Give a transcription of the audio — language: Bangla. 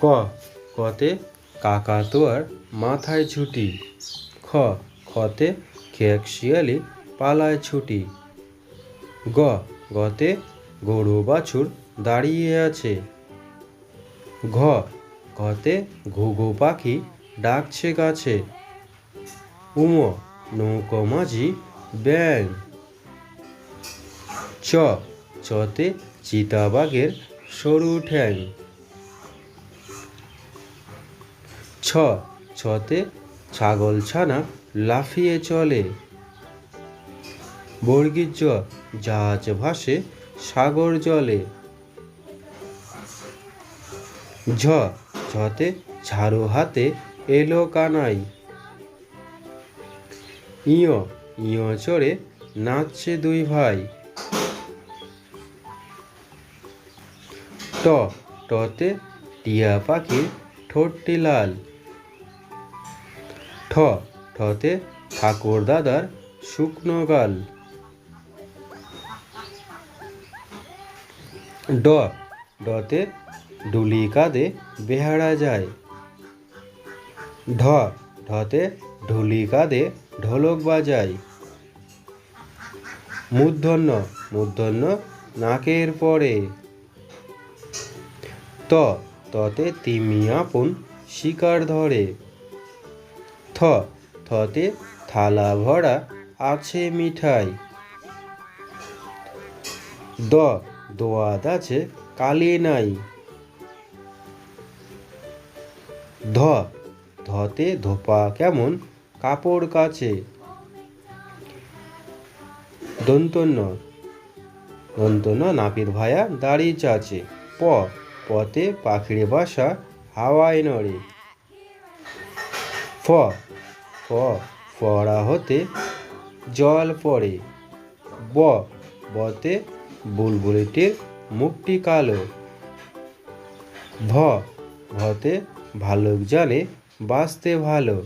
ক, কতে কাকাতুয়ার মাথায় ছুটি। খ, খতে খেক শিয়ালি পালায় ছুটি। গ, গতে গরু বাছুর দাঁড়িয়ে আছে। ঘ ঘতে ঘুঘু পাখি ডাকছে গাছে। উম নৌকো মাঝি ব্যাং চ, চতে চিতাবাঘের সরু ঠ্যাং। ছ, ছতে ছাগল ছানা লাফিয়ে চলে। বর্গীর জ জাহাজ ভাসে সাগর জলে। ঝ ঝতে ঝাড়ু হাতে এলো কানাই। ইয় ইয় চড়ে নাচছে দুই ভাই। ট, টতে টিয়া পাখির ঠোঁটটি লাল। ঠতে ঠাকুর দাদার শুকনো গাল। ড, ডতে ডুলি কাঁধে বেহারা যায়। ঢ, ঢতে ঢুলি কাঁধে ঢোলক বাজায়। মূর্ধন্য মূর্ধন্য নাকের পরে। ত, ততে তিমি আপন শিকার ধরে। থ, থতে থালা ভরা আছে মিঠাই। দ দোয়াত আছে কালি নাই। ধ, ধতে ধোপা কেমন কাপড় কাছে। দন্তন্য দন্তন্য নাপিত ভায়া দাড়ি চাচে। প পতে পাখির বাসা হাওয়ায় নড়ে। ফ ফ ফড়া হতে জল পড়ে, ব বতে বুলবুলিটির মুখটি কালো ভ ভতে ভালুক জানে বাঁচতে ভালো।